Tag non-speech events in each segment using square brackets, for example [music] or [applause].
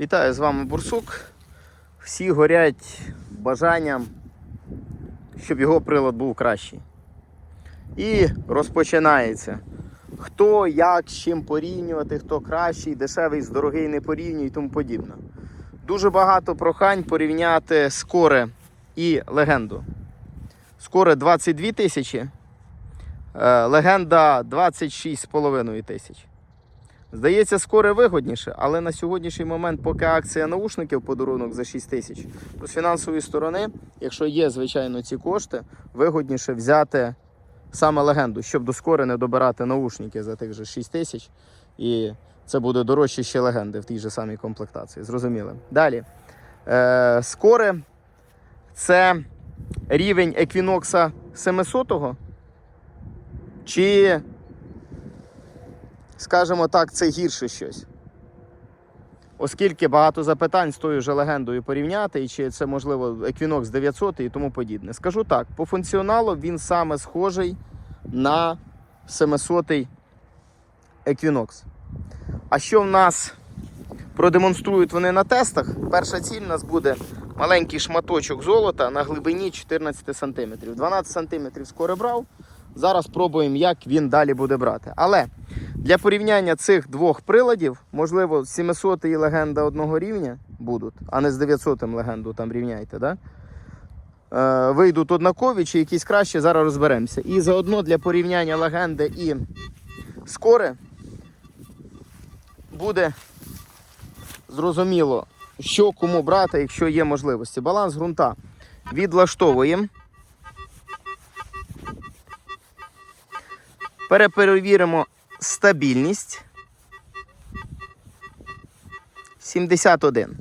Вітаю з вами Бурсук. Всі горять бажанням, щоб його прилад був кращий. І розпочинається. Хто як з чим порівнювати, хто кращий, дешевий, з дорогий не порівнює і тому подібне. Дуже багато прохань порівняти скоре і легенду. Скоре 22 тисячі, е, легенда 26,5 тисяч. Здається, скоре вигодніше, але на сьогоднішній момент, поки акція наушників подарунок за 6 тисяч, то з фінансової сторони, якщо є, звичайно, ці кошти, вигодніше взяти саме легенду, щоб до скори не добирати наушники за тих же 6 тисяч. І це буде дорожче ще легенди в тій же самій комплектації. Зрозуміли. Далі. Е, скоре це рівень еквінокса 700 чи скажімо так, це гірше щось. Оскільки багато запитань з тою же легендою порівняти, і чи це можливо Equinox 900 і тому подібне. Скажу так, по функціоналу він саме схожий на 700 Equinox. А що в нас продемонструють вони на тестах? Перша ціль у нас буде маленький шматочок золота на глибині 14 см. 12 см скоро брав. Зараз пробуємо, як він далі буде брати. Але для порівняння цих двох приладів, можливо, 700 і легенда одного рівня будуть, а не з 900 легенду там рівняйте. Да? Е, вийдуть однакові чи якісь кращі, зараз розберемося. І заодно для порівняння легенди і скори буде зрозуміло, що кому брати, якщо є можливості. Баланс ґрунта відлаштовуємо. Переперевіримо стабільність. 71.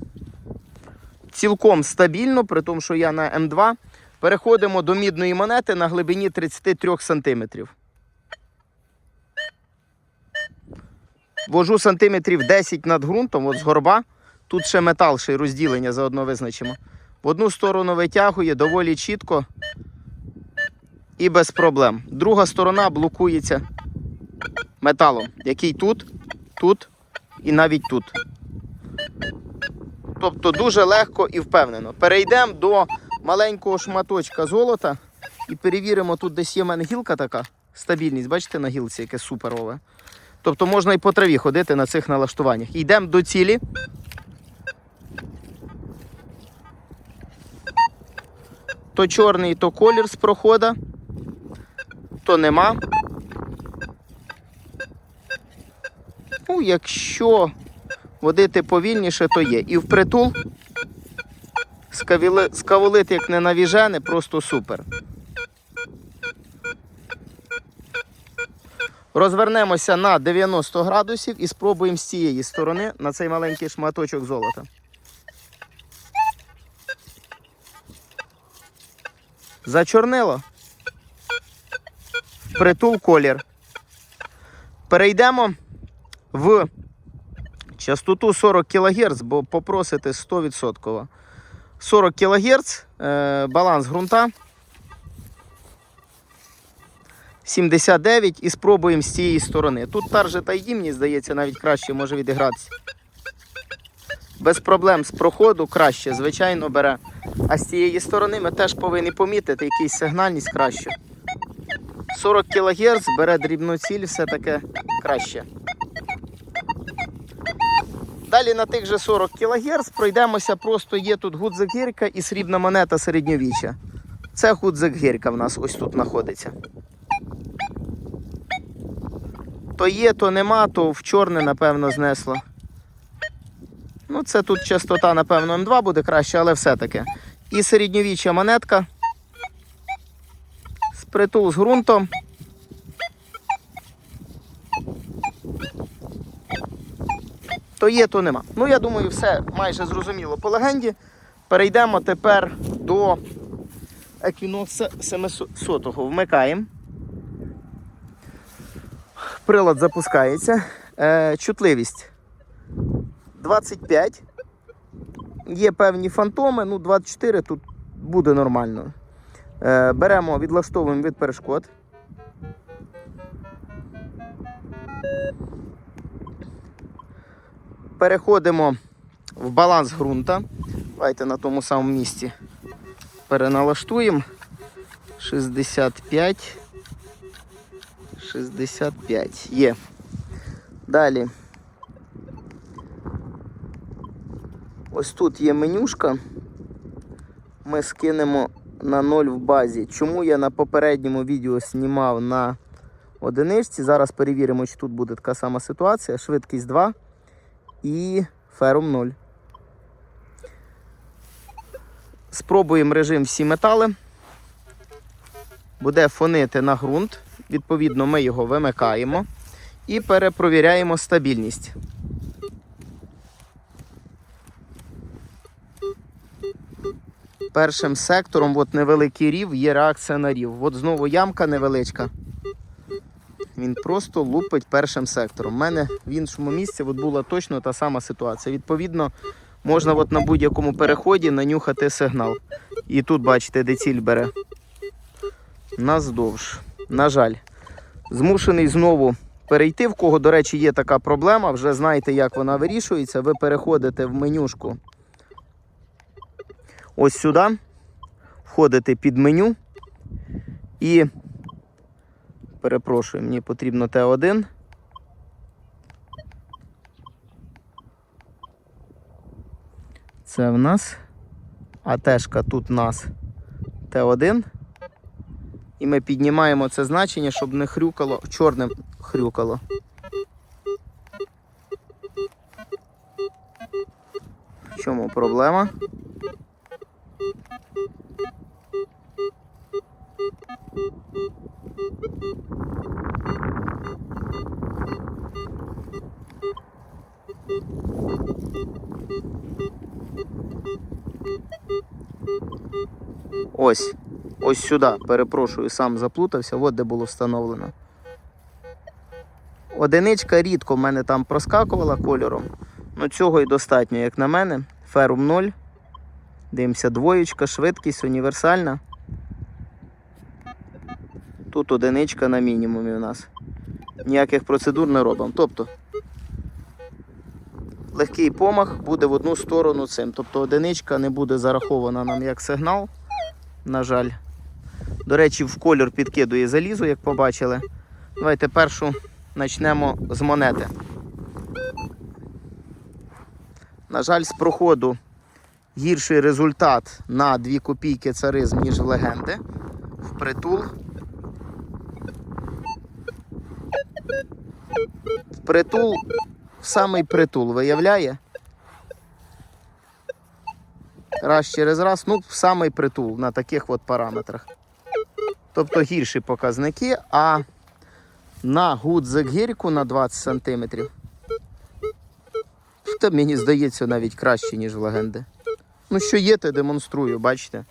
Цілком стабільно, при тому, що я на М2. Переходимо до мідної монети на глибині 33 см. Вожу сантиметрів 10 над ґрунтом, от з горба. Тут ще метал, ще й розділення заодно визначимо. В одну сторону витягує доволі чітко і без проблем. Друга сторона блокується металом, який тут, тут і навіть тут. Тобто дуже легко і впевнено. Перейдемо до маленького шматочка золота і перевіримо, тут десь є в мене гілка така. Стабільність, бачите, на гілці, яке суперове. Тобто можна і по траві ходити на цих налаштуваннях. Йдемо до цілі. То чорний, то колір з прохода, то нема. Якщо водити повільніше, то є. І впритул скавулит, як не навіжене, просто супер. Розвернемося на 90 градусів і спробуємо з цієї сторони на цей маленький шматочок золота. Зачорнило. Притул колір. Перейдемо в частоту 40 кГц, бо попросите 100%. 40 кГц, баланс ґрунта. 79 і спробуємо з цієї сторони. Тут тарже та й мені здається, навіть краще може відігратися. Без проблем з проходу краще, звичайно, бере. А з цієї сторони ми теж повинні помітити якийсь сигнальність краще. 40 кГц бере дрібну ціль, все таке краще. Далі на тих же 40 кГц пройдемося, просто є тут гудзик гірка і срібна монета середньовіччя. Це гудзик гірка в нас ось тут знаходиться. То є, то нема, то в чорне, напевно, знесло. Ну, це тут частота, напевно, М2 буде краще, але все-таки. І середньовіччя монетка. Спритул з ґрунтом. То є, то нема. Ну, я думаю, все майже зрозуміло по легенді. Перейдемо тепер до Equinox 700. Вмикаємо. Прилад запускається. Е, чутливість 25. Є певні фантоми, ну 24 тут буде нормально. Е, беремо, відлаштовуємо від перешкод. Переходимо в баланс ґрунта. Давайте на тому самому місці переналаштуємо. 65. 65. Є. Далі. Ось тут є менюшка. Ми скинемо на 0 в базі. Чому я на попередньому відео знімав на одиничці? Зараз перевіримо, чи тут буде така сама ситуація. Швидкість 2 і ферум 0. Спробуємо режим всі метали. Буде фонити на ґрунт. Відповідно, ми його вимикаємо і перепровіряємо стабільність. Першим сектором, от невеликий рів, є реакція на рів. От знову ямка невеличка. Він просто лупить першим сектором. У мене в іншому місці от була точно та сама ситуація. Відповідно, можна от на будь-якому переході нанюхати сигнал. І тут, бачите, де ціль бере. Наздовж. На жаль, змушений знову перейти. В кого, до речі, є така проблема, вже знаєте, як вона вирішується. Ви переходите в менюшку ось сюди, входите під меню і перепрошую, мені потрібно Т1. Це в нас АТшка тут у нас Т1. І ми піднімаємо це значення, щоб не хрюкало, чорним хрюкало. В чому проблема? Ось, ось сюди, перепрошую, сам заплутався, от де було встановлено. Одиничка рідко в мене там проскакувала кольором. Ну цього і достатньо, як на мене. Ферум 0. Дивимося, двоєчка, швидкість універсальна. Тут одиничка на мінімумі у нас. Ніяких процедур не робимо. Тобто легкий помах буде в одну сторону цим. Тобто одиничка не буде зарахована нам як сигнал. На жаль. До речі, в кольор підкидує залізо, як побачили. Давайте першу почнемо з монети. На жаль, з проходу гірший результат на 2 копійки царизм, ніж в легенди. Впритул. Впритул, в самий притул виявляє. Раз через раз, ну, в самий притул на таких от параметрах. Тобто гірші показники, а на гудзик гірку на 20 см. Та мені здається навіть краще, ніж в легенди. Ну, що є, то демонструю, бачите.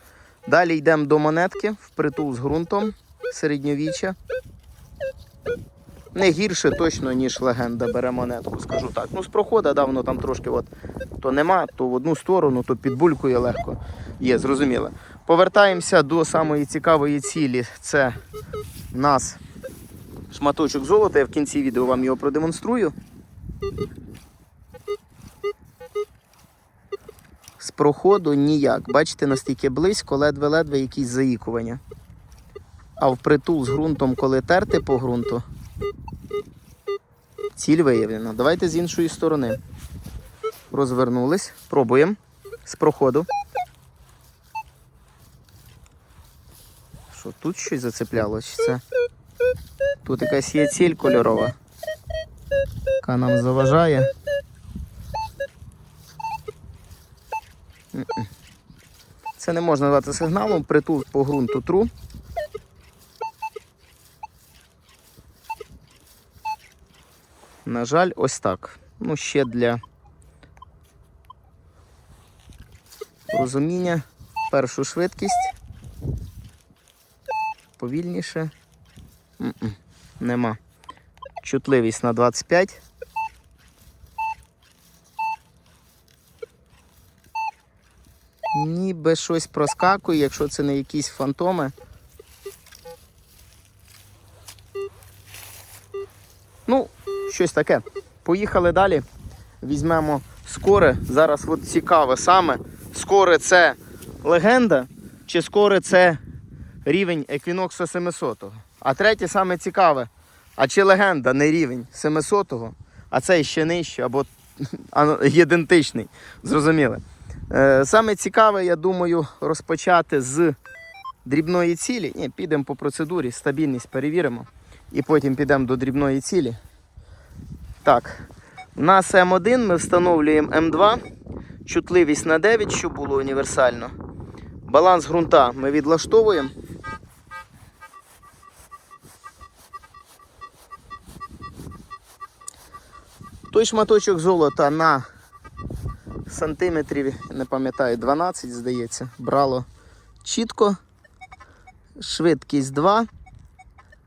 Далі йдемо до монетки впритул з ґрунтом середньовіччя. Не гірше точно, ніж легенда бере монетку, скажу так. Ну, з проходу давно там трошки от, то нема, то в одну сторону, то підбулькує легко. Є, зрозуміло. Повертаємося до самої цікавої цілі. Це нас шматочок золота. Я в кінці відео вам його продемонструю. З проходу ніяк. Бачите, настільки близько, ледве-ледве якісь заїкування. А впритул з ґрунтом, коли терти по ґрунту, ціль виявлена. Давайте з іншої сторони. Розвернулись. Пробуємо з проходу. Що, тут щось зацепляло? Це? Тут якась є ціль кольорова, яка нам заважає. Це не можна назвати сигналом, притул по ґрунту тру. На жаль, ось так. Ну, ще для розуміння. Першу швидкість. Повільніше. М-м, Нема. Чутливість на 25. Ніби щось проскакує, якщо це не якісь фантоми. Ну, щось таке. Поїхали далі. Візьмемо скоре, зараз от цікаве саме, скоре це легенда, чи скоре це рівень еквінокса 700. А третє саме цікаве, а чи легенда не рівень 700, а цей ще нижче, або [laughs] ідентичний. Зрозуміли. Е, Саме цікаве, я думаю, розпочати з дрібної цілі. Ні, підемо по процедурі, стабільність перевіримо. І потім підемо до дрібної цілі. Так, нас М1 ми встановлюємо М2, чутливість на 9, щоб було універсально. Баланс ґрунта ми відлаштовуємо. Той шматочок золота на сантиметрів, не пам'ятаю, 12, здається, брало чітко. Швидкість 2.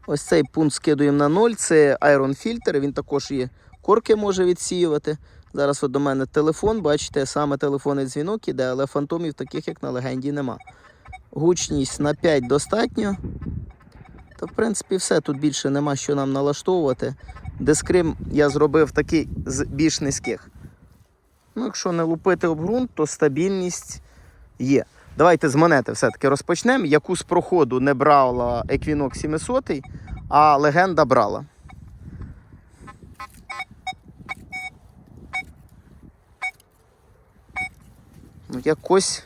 Ось цей пункт скидуємо на 0. Це Iron Filter, він також є корки може відсіювати. Зараз от до мене телефон, бачите, саме телефонний дзвінок іде, але фантомів таких, як на легенді, нема. Гучність на 5 достатньо. Та, в принципі, все. Тут більше нема що нам налаштовувати. Дискрим я зробив такий з більш низьких. Ну, якщо не лупити об ґрунт, то стабільність є. Давайте з монети все-таки розпочнемо. Яку з проходу не брала Equinox 700, а легенда брала. Ну, якось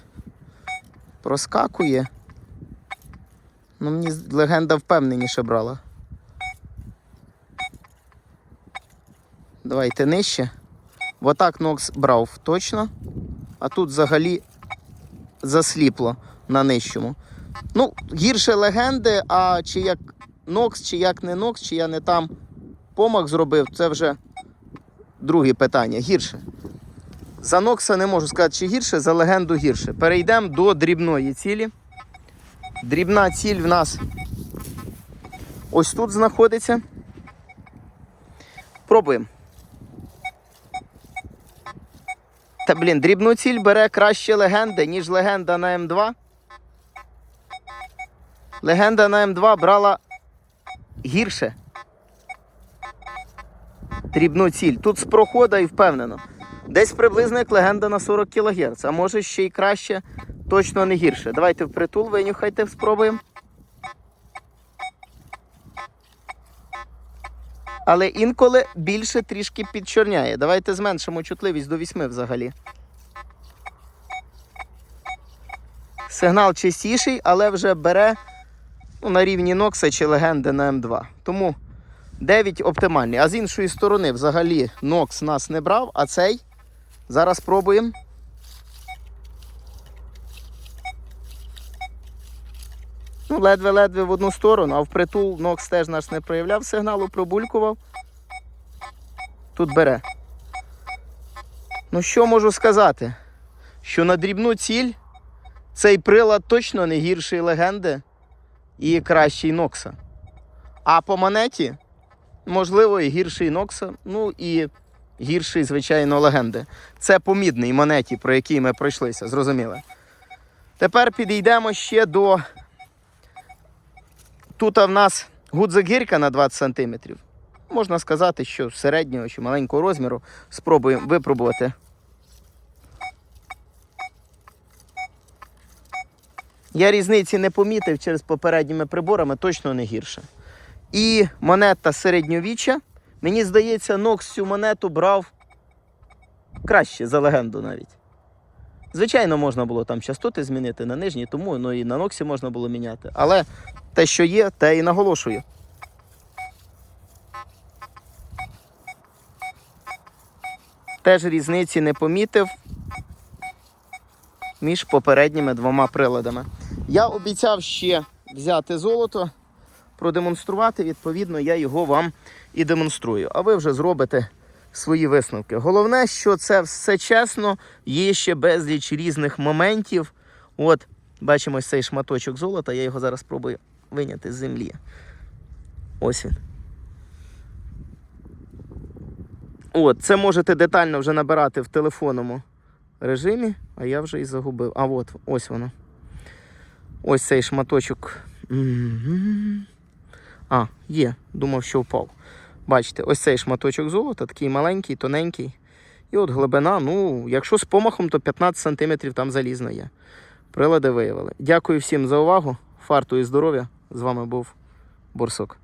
проскакує. Ну, мені легенда впевненіше брала. Давайте нижче. В атак Нокс брав точно. А тут взагалі засліпло на нижчому. Ну, гірше легенди, а чи як Нокс, чи як не Нокс, чи я не там помах зробив, це вже друге питання. Гірше. За Нокса не можу сказати, чи гірше, за легенду гірше. Перейдемо до дрібної цілі. Дрібна ціль в нас ось тут знаходиться. Пробуємо. Та блін, дрібну ціль бере краще легенда, ніж легенда на М2. Легенда на М2 брала гірше. Дрібну ціль. Тут з прохода і впевнено. Десь приблизно як легенда на 40 кГц, а може ще й краще, точно не гірше. Давайте впритул, винюхайте, спробуємо. Але інколи більше трішки підчорняє. Давайте зменшимо чутливість до 8 взагалі. Сигнал чистіший, але вже бере ну, на рівні Нокса чи легенди на М2. Тому 9 оптимальний. А з іншої сторони, взагалі, Нокс нас не брав, а цей зараз спробуємо. Ну, ледве-ледве в одну сторону, а впритул Нокс теж наш не проявляв сигналу, пробулькував. Тут бере. Ну, що можу сказати? Що на дрібну ціль цей прилад точно не гірший легенди і кращий Нокса. А по монеті, можливо, і гірший Нокса, ну і гірший, звичайно, легенди. Це по мідній монеті, про який ми пройшлися, зрозуміли. Тепер підійдемо ще до. Тут в нас гудзик-гірка на 20 см. Можна сказати, що середнього чи маленького розміру спробуємо випробувати. Я різниці не помітив через попередніми приборами, точно не гірше. І монета середньовіччя. Мені здається, Нокс цю монету брав краще за легенду навіть. Звичайно, можна було там частоти змінити на нижні, тому ну, і на Ноксі можна було міняти. Але те, що є, те і наголошую. Теж різниці не помітив між попередніми двома приладами. Я обіцяв ще взяти золото, продемонструвати, відповідно, я його вам і демонструю. А ви вже зробите свої висновки. Головне, що це все чесно, є ще безліч різних моментів. От, бачимо цей шматочок золота, я його зараз спробую виняти з землі. Ось він. От, це можете детально вже набирати в телефонному режимі, а я вже і загубив. А от, ось воно. Ось цей шматочок. А, є, думав, що впав. Бачите, ось цей шматочок золота, такий маленький, тоненький. І от глибина, ну, якщо з помахом, то 15 см там залізно є. Прилади виявили. Дякую всім за увагу. Фарту і здоров'я. З вами був Борсук.